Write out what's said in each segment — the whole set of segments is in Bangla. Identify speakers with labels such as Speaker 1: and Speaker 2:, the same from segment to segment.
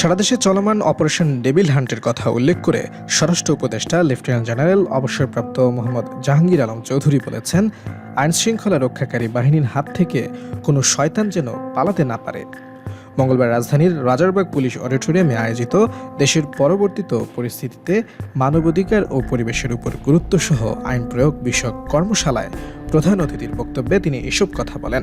Speaker 1: সারা দেশে চলমান অপারেশন ডেবিল হান্টের কথা উল্লেখ করে স্বরাষ্ট্র উপদেষ্টা লেফটেন্যান্ট জেনারেল অবসরপ্রাপ্ত মোহাম্মদ জাহাঙ্গীর আলম চৌধুরী বলেছেন আইন শৃঙ্খলা রক্ষাকারী বাহিনীর হাত থেকে কোনো শয়তান যেন পালাতে না পারে মঙ্গলবার রাজধানীর রাজারবাগ পুলিশ অডিটোরিয়ামে আয়োজিত দেশের পরবর্তীত পরিস্থিতিতে মানবাধিকার ও পরিবেশের উপর গুরুত্বসহ আইন প্রয়োগ বিষয়ক কর্মশালায় প্রধান অতিথির বক্তব্যে তিনি এসব কথা বলেন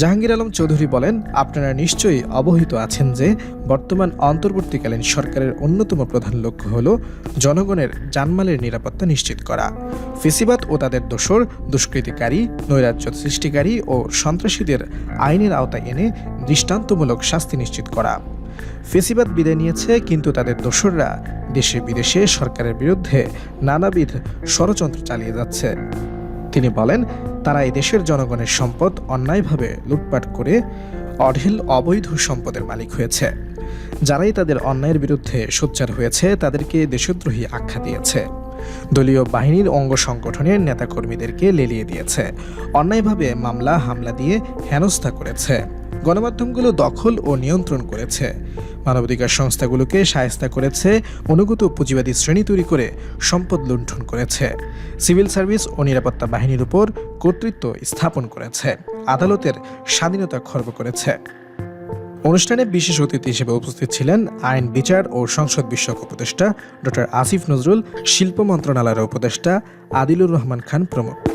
Speaker 1: জাহাঙ্গীর আলম চৌধুরী বলেন আপনারা নিশ্চয়ই অবহিত আছেন যে বর্তমান অন্তর্বর্তীকালীন সরকারের অন্যতম প্রধান লক্ষ্য হল জনগণের জানমালের নিরাপত্তা নিশ্চিত করা ফেসিবাদ ও তাদের দোষর দুষ্কৃতিকারী নৈরাজ্য সৃষ্টিকারী ও সন্ত্রাসীদের আইনের আওতায় এনে দৃষ্টান্তমূলক শাস্তি নিশ্চিত করা ফেসিবাদ বিদায় নিয়েছে কিন্তু তাদের দোসররা দেশে বিদেশে সরকারের বিরুদ্ধে নানাবিধ ষড়যন্ত্র চালিয়ে যাচ্ছে তিনি বলেন তারা এদেশের জনগণের সম্পদ অন্যায়ভাবে লুটপাট করে অঢেল অবৈধ সম্পদের মালিক হয়েছে যারাই তাদের অন্যায়ের বিরুদ্ধে সোচ্চার হয়েছে তাদেরকে দেশদ্রোহী আখ্যা দিয়েছে দলীয় বাহিনীর অঙ্গ সংগঠনের নেতাকর্মীদেরকে লেলিয়ে দিয়েছে অন্যায়ভাবে মামলা হামলা দিয়ে হেনস্থা করেছে গণমাধ্যমগুলো দখল ও নিয়ন্ত্রণ করেছে মানবাধিকার সংস্থাগুলোকে সায়স্তা করেছে অনুগত পুঁজিবাদী শ্রেণী তৈরি করে সম্পদ লুণ্ঠন করেছে সিভিল সার্ভিস ও নিরাপত্তা বাহিনীর উপর কর্তৃত্ব স্থাপন করেছে আদালতের স্বাধীনতা খর্ব করেছে অনুষ্ঠানে বিশেষ অতিথি হিসেবে উপস্থিত ছিলেন আইন বিচার ও সংসদ বিষয়ক উপদেষ্টা ডক্টর আসিফ নজরুল শিল্প মন্ত্রণালয়ের উপদেষ্টা আদিলুর রহমান খান প্রমুখ